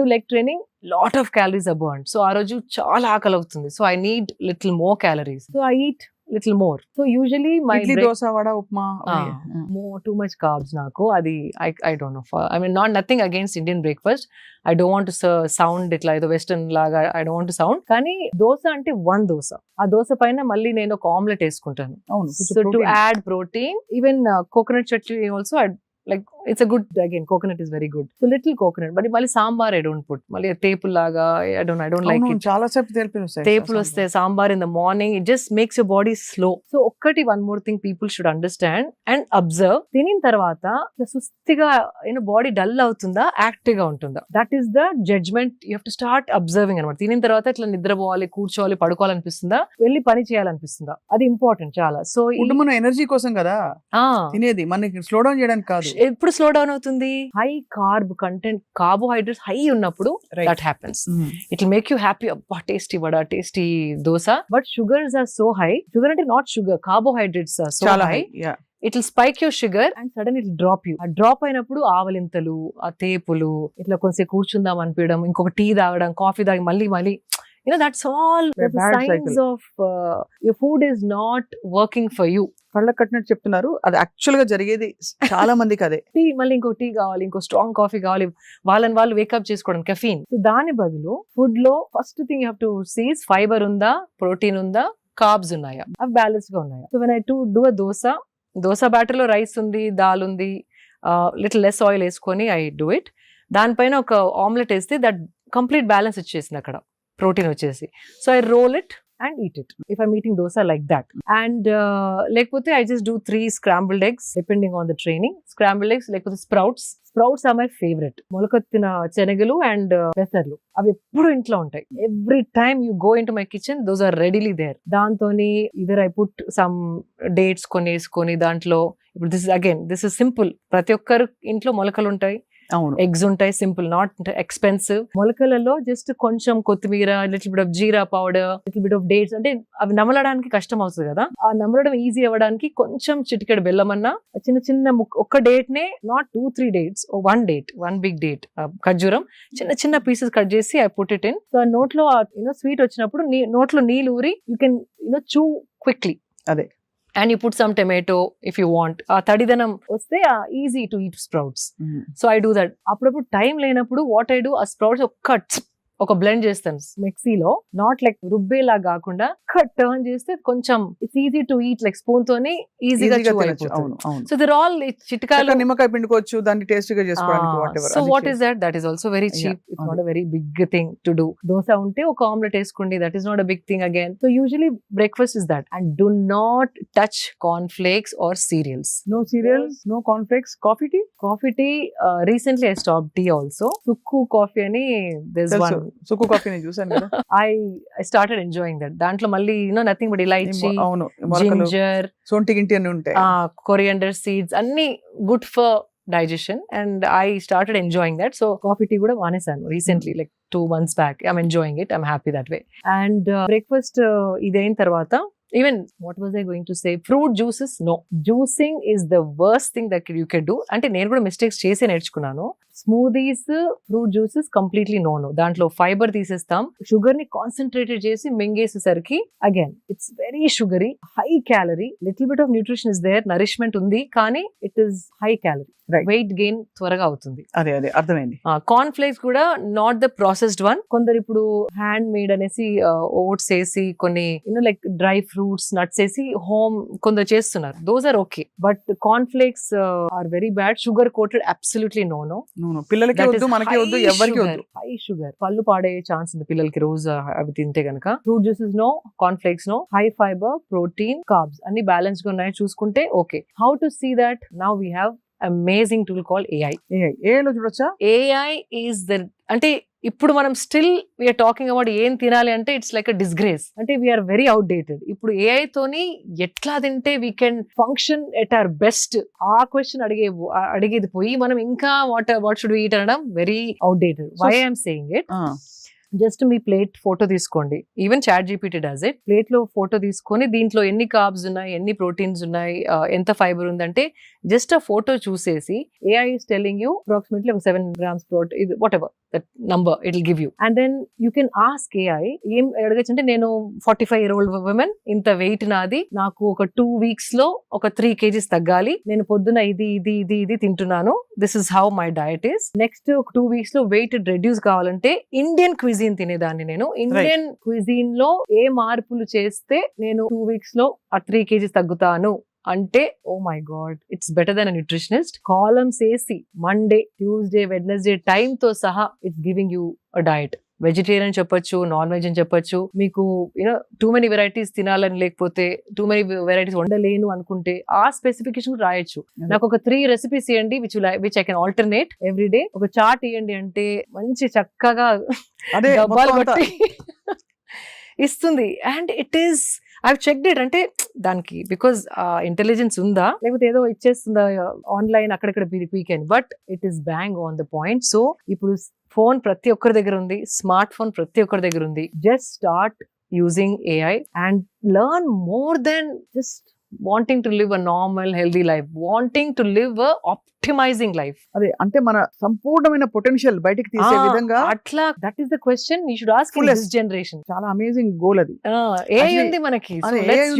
Do leg training lot of calories abound so ఆ రోజు చాలా ఆకలి అవుతుంది. So I need little more calories so I eat little more so usually my dosa vada upma. More too much carbs నాకు. అది I I don't know I mean not nothing against Indian breakfast I don't want sound ఇట్లా ఏదో western లాగా I don't want sound కానీ దోశ అంటే one dosa ఆ దోశ పైన మళ్ళీ నేను ఒక ఆమ్లెట్ వేసుకుంటాను. అవును so to protein. Add protein even coconut chutney also like it's a good again coconut is very good so little coconut మరి మళ్ళీ సాంబార్ ఐ డోంట్ పుట్ మళ్ళీ టేపుల్ లాగా I don't I don't like it చాలా సేపు వస్తాయి టేపులు వస్తే sambar in the morning it just makes your body slow so ఒక్కటి one more thing people should understand and observe తినిన తర్వాత సుస్థిగా యూనో బాడీ డల్ అవుతుందా యాక్టివ్గా ఉంటుందా? That is the judgement you have to start observing అనమాట తినిన తర్వాత ఇట్లా నిద్రపోవాలి కూర్చోవాలి పడుకోవాలనిపిస్తుందా? వెళ్ళి పని చేయాలనిపిస్తుందా? అది ఇంపార్టెంట్ చాలా. సో మన ఎనర్జీ కోసం కదా? తినేది మనకి స్లో డౌన్ చేయడానికి కాదు. ఎప్పుడు స్లో డౌన్ అవుతుంది. High carb content carbohydrates high ఉన్నప్పుడు. That happens it will make you happy అబ్బా tasty vada tasty dosa. But sugars are so high sugar అంటే not sugar carbohydrates are so high it will spike your sugar and sudden it drop you ah drop అయినప్పుడు ఆవలింతలు ఆ తేపులు ఇట్లా కొంచెం కూర్చుందాం అనిపించడం ఇంకొక టీ తాగడం కాఫీ తాగి మళ్ళీ మళ్ళీ you know that's all A bad signs cycle. Of your food is not working for you కళ్ళ కట్టినట్టు చెప్తున్నారు. అది యాక్చువల్గా జరిగేది చాలా మందికి అదే. టీ మళ్ళీ ఇంకో టీ కావాలి ఇంకో స్ట్రాంగ్ కాఫీ కావాలి వాళ్ళని వాళ్ళు వేకప్ చేసుకోవడం కెఫీన్ సో దాని బదులు ఫుడ్లో first thing you have to sees fibre ఉందా ప్రోటీన్ ఉందా కార్బ్స్ ఉన్నాయా? అవి బ్యాలెన్స్గా ఉన్నాయా? So when I to do a dosa dosa బ్యాటర్లో rice ఉంది దాల్ ఉంది లిటిల్ లెస్ ఆయిల్ వేసుకొని ఐ డూ ఇట్ దానిపైన ఒక ఆమ్లెట్ వేస్తే దట్ కంప్లీట్ బ్యాలెన్స్ వచ్చేసింది అక్కడ. ప్రోటీన్ వచ్చేసి. So I roll it and eat it if I'm eating dosa like that and లేకపోతే I just do three scrambled eggs depending on the training scrambled eggs లేకపోతే sprouts sprouts are my favourite మొలకొత్తిన శనగలు and పెసర్లు. అవి ఎప్పుడు ఇంట్లో ఉంటాయి. Every time you go in to my kitchen those are readily there దాంతో either I put some dates కొన్ని వేసుకొని దాంట్లో ఇప్పుడు this again this is simple ప్రతి ఒక్కరు ఇంట్లో మొలకలు ఉంటాయి. ఎగ్స్ ఉంటాయి సింపుల్ నాట్ ఎక్స్పెన్సివ్. మొలకలలో జస్ట్ కొంచెం కొత్తిమీర little bit of jeera powder little bit of dates అంటే అవి నమలడానికి కష్టం అవుతుంది కదా. ఆ నమలడం ఈజీ అవ్వడానికి కొంచెం చిటికెడు బెల్లం అన్న చిన్న చిన్న ఒక్క డేట్ నే not two three dates one date one big date ఖర్జూరం చిన్న చిన్న పీసెస్ కట్ చేసి I put it in. So నోట్లో యూనో స్వీట్ వచ్చినప్పుడు నోట్లో నీళ్ళు ఊరి you can you know chew quickly అదే. And you put some tomato if you want ఆ తడిదనం వస్తే easy to eat sprouts. So I do that అప్పుడప్పుడు టైం లేనప్పుడు వాట్ ఐ డూ ఆ స్ప్రౌట్స్ ఒక్క ఒక బ్లెండ్ చేస్తాను. మిక్సీలో నాట్ లైక్ రుబ్బేలా కాకుండా కట్ టర్న్ చేస్తే కొంచెం it's easy to eat like spoon తోని ఈజీగా సో దర్ ఆల్ చక్కగా నిమ్మకాయ పిండుకోవచ్చు దాన్ని టేస్ట్గా చేసుకోవడానికి what so what is that that is also very cheap it's not a very big thing to do dosa ఉంటే ఒక ఆమ్లెట్ వేసుకోండి that is not a big thing again so usually breakfast is that and do not touch corn flakes or cereals no cereals no cornflakes coffee tea coffee tea recently I stop tea also sukku coffee అని this తెలుసు one sukku coffee నేను చూసాను కదా I I started enjoying that దాంట్లో మళ్ళీ you know nothing but elaichi అవును ginger సొంటి గింటి అన్ని ఉంటాయి. కొరియండర్ సీడ్స్ అన్ని good for digestion and I started enjoying that so coffee tea కూడా మానేసాను recently like two months back I'm enjoying it I'm happy that way and breakfast ఇదైన తర్వాత even what was I going to say fruit juices no juicing is the worst thing that you can do అంటే నేను కూడా mistakes చేసే నేర్చుకున్నాను. Smoothies fruit juices completely no no దాంట్లో fibre తీసేస్తాం. షుగర్ని concentrated చేసి మింగేసేసరికి again it's very sugary high calorie little bit of nutrition is there nourishment ఉంది కానీ it is high calorie. Weight gain త్వరగా అవుతుంది. అదే అదే అర్థమైంది. కార్న్ ఫ్లేక్స్ కూడా నాట్ ద ప్రాసెస్డ్ వన్ కొందరు ఇప్పుడు హ్యాండ్ మేడ్ అనేసి ఓట్స్ వేసి కొన్ని you know like dry fruits nuts వేసి హోమ్ కొందరు చేస్తున్నారు. Those are okay but corn flakes are very bad sugar coated absolutely no no పిల్లలకి వద్దు మనకి వద్దు ఎవరికి వద్దు. హై షుగర్ పళ్ళు పాడయ్యే ఛాన్స్ ఉంది పిల్లలకి రోజు అవి తింటే గనక. Fruit juices no corn flakes no high fibre protein carbs అన్ని బ్యాలెన్స్గా ఉన్నాయి చూసుకుంటే okay how to see that now we have amazing tool call AI ఏ ఏలో చూడొచ్చా? ఏఐ ఈస్ ద అంటే ఇప్పుడు మనం స్టిల్ వీఆర్ టాకింగ్ అబౌట్ ఏం తినాలి అంటే ఇట్స్ లైక్ అ డిస్గ్రేస్ అంటే వీఆర్ వెరీ అవుట్డేటెడ్ ఇప్పుడు ఏఐ తోని ఎట్లా తింటే we can function at our best ఆ క్వశ్చన్ అడిగే అడిగేది పోయి మనం ఇంకా వాట్ వాట్ షుడ్ ఈట్ అనడం very outdated why I'm saying it just me plate photo తీసుకోండి. Even chat GPT does it ప్లేట్లో ఫోటో తీసుకొని దీంట్లో ఎన్ని కార్బ్స్ ఉన్నాయి ఎన్ని ప్రోటీన్స్ ఉన్నాయి ఎంత ఫైబర్ ఉందంటే జస్ట్ ఆ ఫోటో చూసేసి AI is telling you approximately ఒక సెవెన్ గ్రామ్స్ ప్రోటీన్ ఇది whatever that number it will give you and then you can ask AI ఏం అడగచ్చు అంటే నేను forty five year old women ఇంత వెయిట్ నాది నాకు ఒక టూ వీక్స్లో ఒక త్రీ కేజీస్ తగ్గాలి నేను పొద్దున ఇది ఇది ఇది ఇది తింటున్నాను this is how my diet is next ఒక టూ వీక్స్లో వెయిట్ రెడ్యూస్ కావాలంటే ఇండియన్ క్విజీన్ తినేదాన్ని నేను. ఇండియన్ క్విజీన్లో ఏ మార్పులు చేస్తే నేను టూ వీక్స్లో ఆ త్రీ కేజీస్ తగ్గుతాను? అంటే ఓ my god it's better than nutritionist columns వేసి మండే ట్యూస్డే వెడ్నెస్డే టైం తో సహా it's giving you a diet vegetarian చెప్పొచ్చు నాన్ వెజ్ అని చెప్పొచ్చు. మీకు యూనో టూ మెనీ వెరైటీస్ తినాలని లేకపోతే టూ మెనీ వెరైటీస్ వండలేను అనుకుంటే ఆ స్పెసిఫికేషన్ రాయొచ్చు. నాకు ఒక త్రీ రెసిపీస్ ఇవ్వండి which which I can alternate every day ఒక చార్ట్ ఇవ్వండి అంటే మంచి చక్కగా డబ్బాలు ఇస్తుంది. And it is I check date అంటే దానికి బికాజ్ ఇంటెలిజెన్స్ ఉందా? లేకపోతే ఏదో ఇచ్చేస్తుందా ఆన్లైన్ అక్కడక్కడ పీకాను but it is bang on the point so ఇప్పుడు ఫోన్ ప్రతి ఒక్కరి దగ్గర ఉంది. స్మార్ట్ ఫోన్ ప్రతి ఒక్కరి దగ్గర ఉంది. Just start using AI and learn more than just wanting to live a normal healthy life wanting to live optimising life అదే అంటే మన సంపూర్ణమైన పొటెన్షియల్ బయటికి తీసే విధంగా అట్లా that is the question you should ask. This generation చాలా amazing goal అది. ఏ ఉంది మనకి.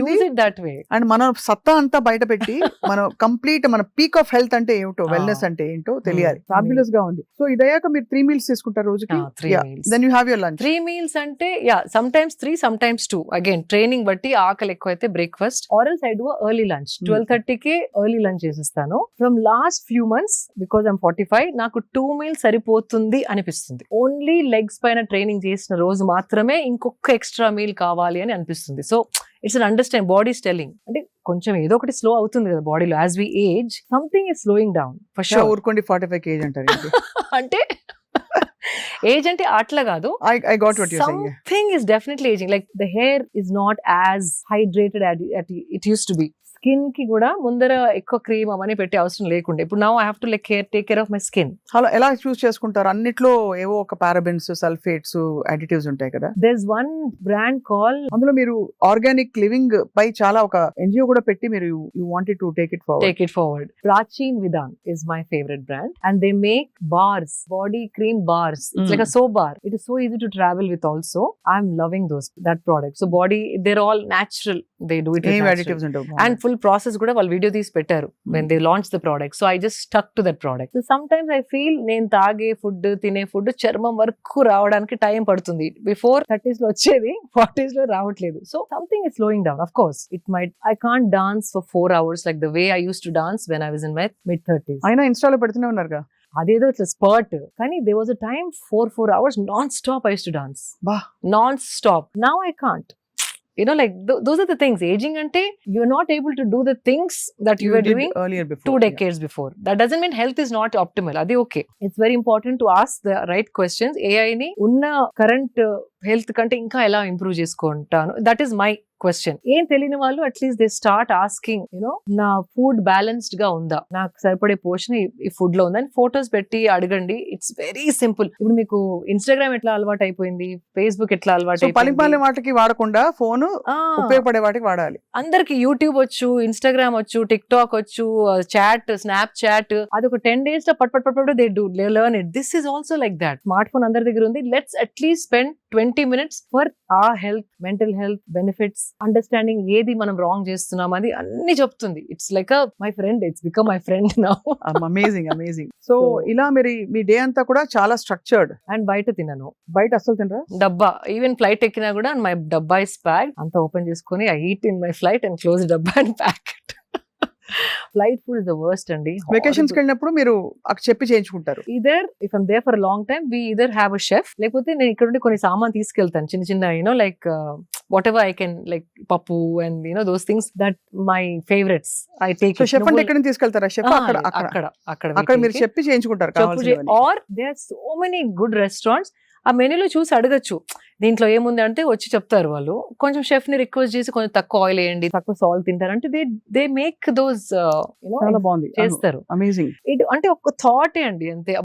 Use it that way and మన సత్తా అంతా బయట పెట్టి మనం కంప్లీట్ మన పీక్ ఆఫ్ హెల్త్ అంటే ఏమిటో. వెల్నెస్ అంటే ఏంటో తెలియాలి. Hmm. ఫ్యాబులస్గా ఉంది. సో ఇదయ్యాక మీరు త్రీ మీల్స్ తీసుకుంటారు రోజుకి? Then you have your lunch three meals అంటే yeah sometimes three sometimes two again training బట్టి ఆకలి ఎక్కువ అయితే breakfast ఆరల్స్ I do early lunch. Twelve థర్టీకి ఎర్లీ లంచ్ చేసేస్తాను. From last few months because I'm forty five నాకు టూ మీల్స్ సరిపోతుంది అనిపిస్తుంది. ఓన్లీ లెగ్స్ పైన ట్రైనింగ్ చేసిన రోజు మాత్రమే ఇంకొక ఎక్స్ట్రా మీల్ కావాలి అని అనిపిస్తుంది. So it's un understand body telling అంటే కొంచెం ఏదో ఒకటి స్లో అవుతుంది కదా బాడీలో as we age something is slowing down sure ఊరుకోండి ఫార్టీ ఫైవ్ కేజీ అంటారు అంటే ఏజ్ అంటే అట్లా కాదు I got what you saying something is definitely aging like the hair is not as hydrated as at it used స్కిన్కి కూడా ముందర ఎక్కువ క్రీమ్ అవన్నీ పెట్టే అవసరం లేకుండే. ఇప్పుడు now I have to like care take care of my skin అలా ఎలా చూస్ చేసుకుంటారు? అన్నిట్లో ఏవో ఒక పారాబెన్స్ సల్ఫేట్స్ అడిటివ్స్ ఉంటాయి కదా? There is one brand call అందులో మీరు ఆర్గానిక్ లివింగ్ పై చాలా ఒక ఎన్జిఓ కూడా పెట్టి మీరు you wanted to take it forward take it forward Prachin Vidhan is my favourite brand and they make bars body cream bars it's like a so bar it is so easy to travel with also I'm loving those that product so body there all natural they do it additives and full process కూడా వాళ్ళు video తీసి పెట్టారు when they launch the product so I just stuck to that product so sometimes I feel నేను తాగే food తినే food చర్మం వరకు రావడానికి టైం పడుతుంది. బిఫోర్ థర్టీస్లో వచ్చేది ఫార్టీస్లో రావట్లేదు. So something is slowing down of course it might I can't dance for four hours like the way I use to dance when I was in my mid thirties అయినా ఇన్స్టాలో పెడుతూనే ఉన్నారుగా అదేదో ఇట్లా స్పర్ట్ కానీ there was a time four four hours non stop I to dance. Non stop now I can't you know like th those are the things. Aging ante you're not able to do the things that you, you were doing earlier before two decades yeah. before. That doesn't mean health is not optimal. Are they okay. It's very important to ask the right questions. Ai ni unna current uh, health కంటే ఇంకా ఎలా improve చేసుకుంటాను? That is my question ఏం తెలియని వాళ్ళు at least they start asking you know నా food బ్యాలెన్స్డ్గా ఉందా? నాకు సరిపడే పోషన్ ఈ ఫుడ్లో ఉందని ఫొటోస్ పెట్టి అడగండి. ఇట్స్ వెరీ సింపుల్ ఇప్పుడు మీకు ఇన్స్టాగ్రామ్ ఎట్లా అలవాటు అయిపోయింది? ఫేస్బుక్ ఎట్లా అలవాటు పలిపాలెం వాటికి వాడకుండా ఫోన్ ఉపయోగపడే వాటికి వాడాలి. అందరికి యూట్యూబ్ వచ్చు ఇన్స్టాగ్రామ్ వచ్చు టిక్ టాక్ వచ్చు చాట్ స్నాప్ చాట్ అది ఒక టెన్ డేస్లో పట్ పట్ పట్ they do learn it this is also like that smartphone అందరి దగ్గర ఉంది. Let's at least spend twenty minutes for a health mental health benefits understanding ఏది మనం రాంగ్ చేస్తున్నాం అది అన్ని చెప్తుంది. It's like my friend it's become my friend now amazing amazing so ఇలా మీరు మీ డే అంతా కూడా చాలా స్ట్రక్చర్డ్ అండ్ బయట తినను. బయట అస్సలు తినరా? డబ్బా. ఈవెన్ ఫ్లైట్ ఎక్కినా కూడా మై డబ్బా ఇస్ ప్యాక్ అంత ఓపెన్ చేసుకొని I eat in my flight and close dabba and pack flight food is the worst అండి. వెకేషన్స్ వెళ్ళినప్పుడు మీరు అక్కడ చెప్పి చేయించుకుంటారు. Either if I'm there for long time we either have a chef లేకపోతే నేను ఇక్కడ నుండి కొన్ని సామాన్ తీసుకెళ్తాను. చిన్న చిన్న you know like whatever I can like pappu and you know those things that my favourites I take chef అంటే ఎక్కడ తీసుకెళ్తారా? షెఫ్ అక్కడ అక్కడ అక్కడ. మీరు చెప్పి చేయించుకుంటారు. Or there are so many good restaurants ఆ మెనూలో చూసి అడగచ్చు. దీంట్లో ఏముంది అంటే వచ్చి చెప్తారు వాళ్ళు. కొంచెం షెఫ్ని రిక్వెస్ట్ చేసి కొంచెం తక్కువ ఆయిల్ వేయండి తక్కువ సాల్ట్ తింటారు అంటే దే దే మేక్ దోస్ చేస్తారు. అమేజింగ్ అంటే ఒక థాటే అండి అంతే.